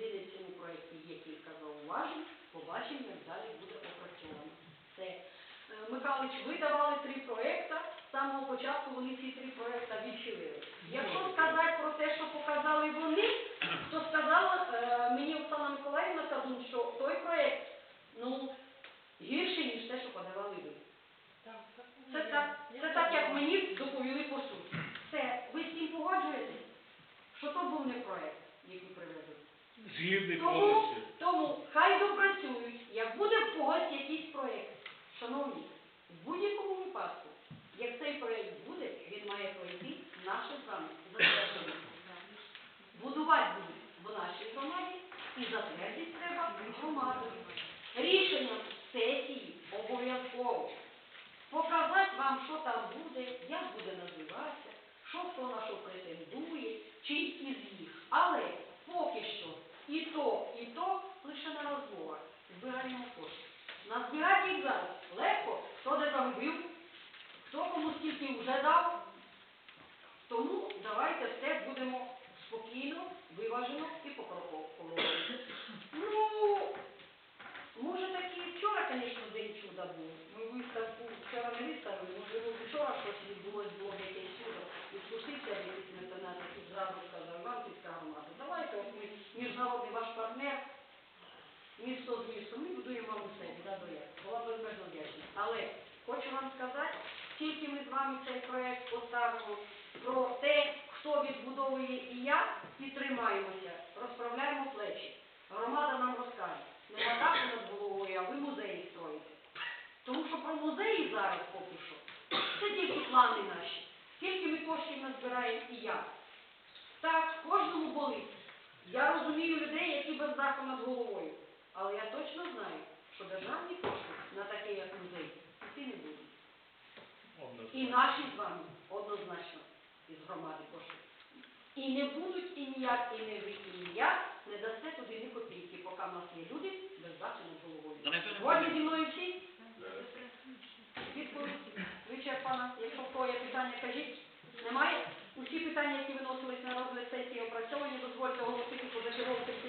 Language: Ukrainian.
єдине в цьому проєкті є кілька зауважень, побачимо, як далі буде опрацьовано. Це е, Михайлович, ви давали три проєкти, з самого початку вони ці три проєкти відхилили. Якщо сказати про те, що показали вони, то сказала е, мені Оксана Миколаївна Казун, що той проєкт ну, гірший, ніж те, що подавали ви. Це так, це так, як мені доповіли по суті. Все, ви з цим погоджуєтесь? Що то був не проєкт. Згідний Тому, повністю. тому хай допрацюють, як буде в когось якийсь проєкт. Шановні, в будь-якому випадку, як цей проєкт буде, він має пройти наше з вами затвердження. Будувати будуть в нашій громаді і затвердити треба громадою. Рішенням сесії обов'язково показати вам, що там буде, як буде називатися, що хто на що претендує, чи із їх. Але поки що і то, і то лише на розмовах. Збираємо кошти. Назбирати їх зараз легко, хто де заробив, хто кому скільки вже дав. Тому давайте все будемо спокійно, виважено і покроково. Ну, може таки вчора, звісно, день чуда був. Ми виставку вчора не виставили, можливо, вчора щось відбулось, було якесь чудо. І спустився якийсь меценат, який зразу сказав, вам сільська громада, давайте, от ми міжнародний ваш партнер, місто з містом, ми будуємо вам усе. Була безмежно. Але хочу вам сказати, тільки ми з вами цей проект поставимо про те, хто відбудовує і як, тримаємося, розправляємо плечі. Громада нам розкаже, нема даху над головою, а ви музеї строїте. Тому що про музеї зараз поки що, це тільки плани наші. Скільки ми коштів назбираємо і як. Так, кожному болить. Я розумію людей, які без даху над головою. Але я точно знаю, що державні кошти на таке, як музей, йти не будуть. І наші з вами однозначно із громади кошти. І не будуть, і ніяк, і не ви, і ніяк не дасте туди ні копійки, поки в нас є люди без над головою. Згодні зі мною всі? Відповідь вичерпана. Якщо в кого є питання, кажіть. Немає? Усі питання, які виносились на розгляд сесії, опрацьовані, дозвольте оголосити позачергову 35 сесію